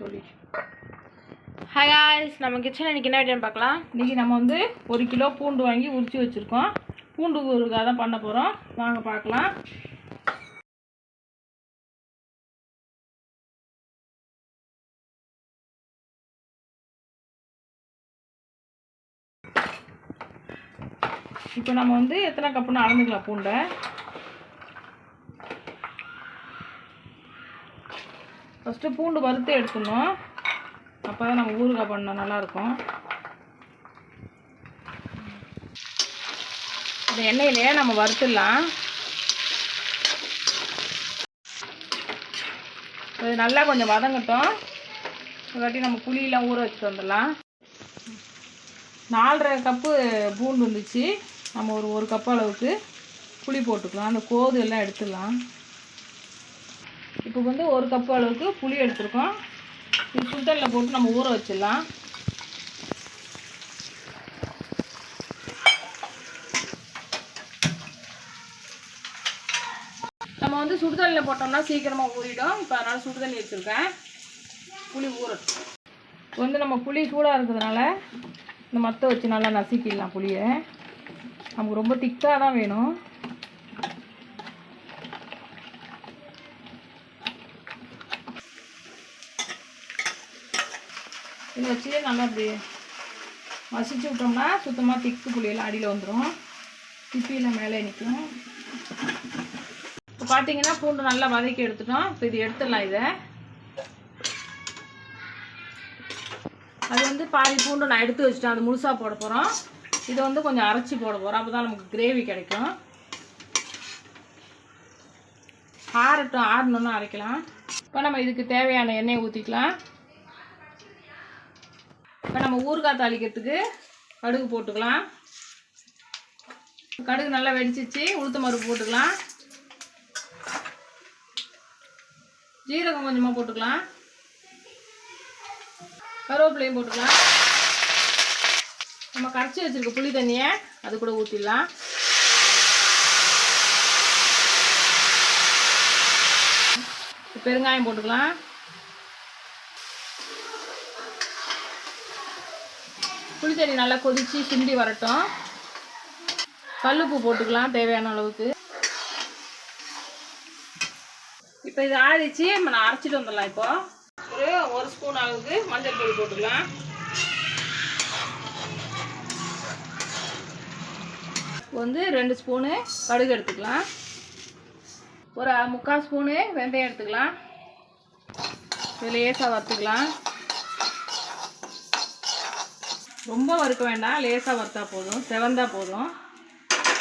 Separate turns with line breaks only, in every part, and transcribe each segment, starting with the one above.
சொல்லி.
Hi guys நம்ம kitchen இன்னைக்கு என்ன ஐடியான்னு பார்க்கலாம்?
இன்றைக்கி நம்ம வந்து ஒரு கிலோ பூண்டு வாங்கி உரிச்சு வச்சுருக்கோம். பூண்டு ஊறுகாய் தான் பண்ண போகிறோம் வாங்க பார்க்கலாம். இப்போ நம்ம வந்து எத்தனை கப்புன்னு அளந்துக்கலாம் பூண்டை? ஃபஸ்ட்டு பூண்டு வறுத்து எடுத்துடணும். அப்போ தான் நம்ம ஊறுகாய் பண்ண நல்லாயிருக்கும். இந்த எண்ணெயிலேயே நம்ம வறுத்துடலாம். இது நல்லா கொஞ்சம் வதங்கட்டும். இல்லாட்டி நம்ம புளியெலாம் ஊற வச்சுட்டு வந்துடலாம். நாலரை கப்பு பூண்டு வந்துச்சு. நம்ம ஒரு ஒரு கப் அளவுக்கு புளி போட்டுக்கலாம். அந்த கோது எல்லாம் எடுத்துடலாம். இப்போ வந்து ஒரு கப்பு அளவுக்கு புளி எடுத்துருக்கோம். இது சுடுதண்ணில் போட்டு நம்ம ஊற வச்சிடலாம். நம்ம வந்து சுடுதண்ணில் போட்டோம்னா சீக்கிரமாக ஊறிடும். இப்போ அதனால் சுடுதண்ணி வச்சுருக்கேன். புளி ஊறட்டும் வந்து நம்ம புளி சூடாக இருக்கிறதுனால இந்த மற்ற வச்சு நல்லா நசுக்கிடலாம் புளியை. நமக்கு ரொம்ப திக்காக தான் வேணும். இதை வச்சு நல்லா இப்படி மசிச்சு விட்டோம்னா சுத்தமாக திக்கு புளியெல்லாம் அடியில் வந்துடும் திப்பியில் மேலே நிற்கும். இப்போ பார்த்தீங்கன்னா பூண்டு நல்லா வதக்கி எடுத்துட்டோம். இப்போ இது எடுத்துடலாம் இதை. அது வந்து பாதி பூண்டு நான் எடுத்து வச்சுட்டேன். அது முழுசாக போட போகிறோம் இதை வந்து கொஞ்சம் அரைச்சி போட போகிறோம் அப்போ தான் நமக்கு கிரேவி கிடைக்கும். ஆறட்டும் ஆறணுன்னு அரைக்கலாம். இப்போ நம்ம இதுக்கு தேவையான எண்ணெயை ஊற்றிக்கலாம் இப்போ நம்ம ஊறுகாய் தாளிக்கிறதுக்கு கடுகு போட்டுக்கலாம். கடுகு நல்லா வெடிச்சிச்சு உளுத்த மருப்பு போட்டுக்கலாம். ஜீரகம் கொஞ்சமாக போட்டுக்கலாம். கருவேப்பிலையும் போட்டுக்கலாம். நம்ம கரைச்சி வச்சுருக்க புளி தண்ணியை அது கூட ஊற்றிடலாம் பெருங்காயம் போட்டுக்கலாம். புளி தண்ணி நல்லா கொதித்து சிந்தி வரட்டும். கல்லுப்பு போட்டுக்கலாம் தேவையான அளவுக்கு. இப்போ இது ஆறிச்சு நம்ம நான் அரைச்சிட்டு வந்துடலாம் இப்போ. ஒரு ஒரு ஸ்பூன் அளவுக்கு மஞ்சள் தூள் போட்டுக்கலாம். வந்து ரெண்டு ஸ்பூனு கடுகு எடுத்துக்கலாம். ஒரு முக்கால் ஸ்பூனு வெந்தயம் எடுத்துக்கலாம். இதில் லேசாக வறுத்துக்கலாம். ரொம்ப வறுக்க வேண்டாம். லேசாக வறுத்தா போதும். செவந்தா போதும்.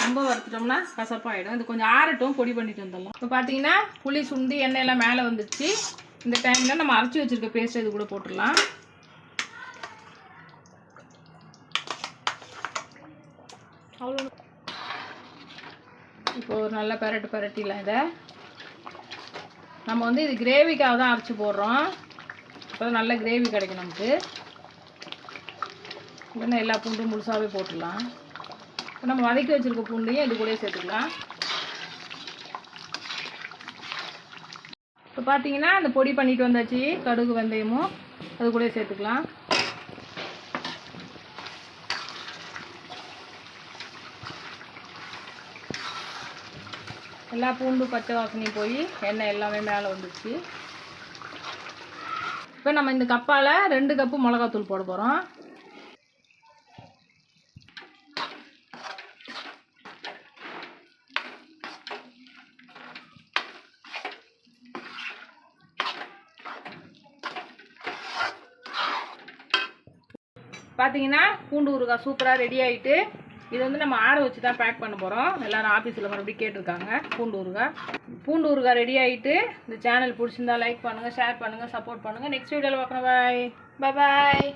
ரொம்ப வறுத்துட்டோம்னா கசப்பாயிடும். இது கொஞ்சம் ஆறட்டும். பொடி பண்ணிட்டு வந்துடலாம். இப்போ பார்த்தீங்கன்னா புளி சுண்டி எண்ணெய் எல்லாம் மேலே வந்துடுச்சு இந்த டைமில் நம்ம அரைச்சி வச்சிருக்க பேஸ்ட் இது கூட போட்டுடலாம். அவ்வளோ இப்போ ஒரு நல்ல பெரட்டு பெரட்டிலாம் இதை. நம்ம வந்து இது கிரேவிக்காக தான் அரைச்சி போடுறோம். அப்போ நல்ல கிரேவி கிடைக்கும் நமக்கு. இல்லைன்னா எல்லா பூண்டும் முழுசாகவே போட்டுடலாம். இப்போ நம்ம வதக்கி வச்சுருக்க பூண்டையும் இது கூட சேர்த்துக்கலாம். இப்போ பார்த்தீங்கன்னா அந்த பொடி பண்ணிட்டு வந்தாச்சு கடுகு வெந்தயமும் அது கூட சேர்த்துக்கலாம். எல்லா பூண்டு பச்சை வாசனையும் போய் எண்ணெய் எல்லாமே மேலே வந்துடுச்சு இப்போ நம்ம இந்த கப்பால் ரெண்டு கப்பு மிளகாத்தூள் போட போகிறோம் பார்த்தீங்கன்னா பூண்டு ஊறுகாய் சூப்பராக ரெடி ஆகிட்டு இது வந்து நம்ம ஆற வச்சு தான் பேக் பண்ண போகிறோம் எல்லாரும் ஆஃபீஸில் மறுபடியும் கேட்டிருக்காங்க பூண்டு ஊறுகாய் பூண்டு ஊறுகாய் ரெடி ஆகிட்டு இந்த சேனல் பிடிச்சிருந்தா லைக் பண்ணுங்கள் ஷேர் பண்ணுங்கள் சப்போர்ட் பண்ணுங்கள் நெக்ஸ்ட் வீடியோவில் பார்க்கணும். பாய் பாய்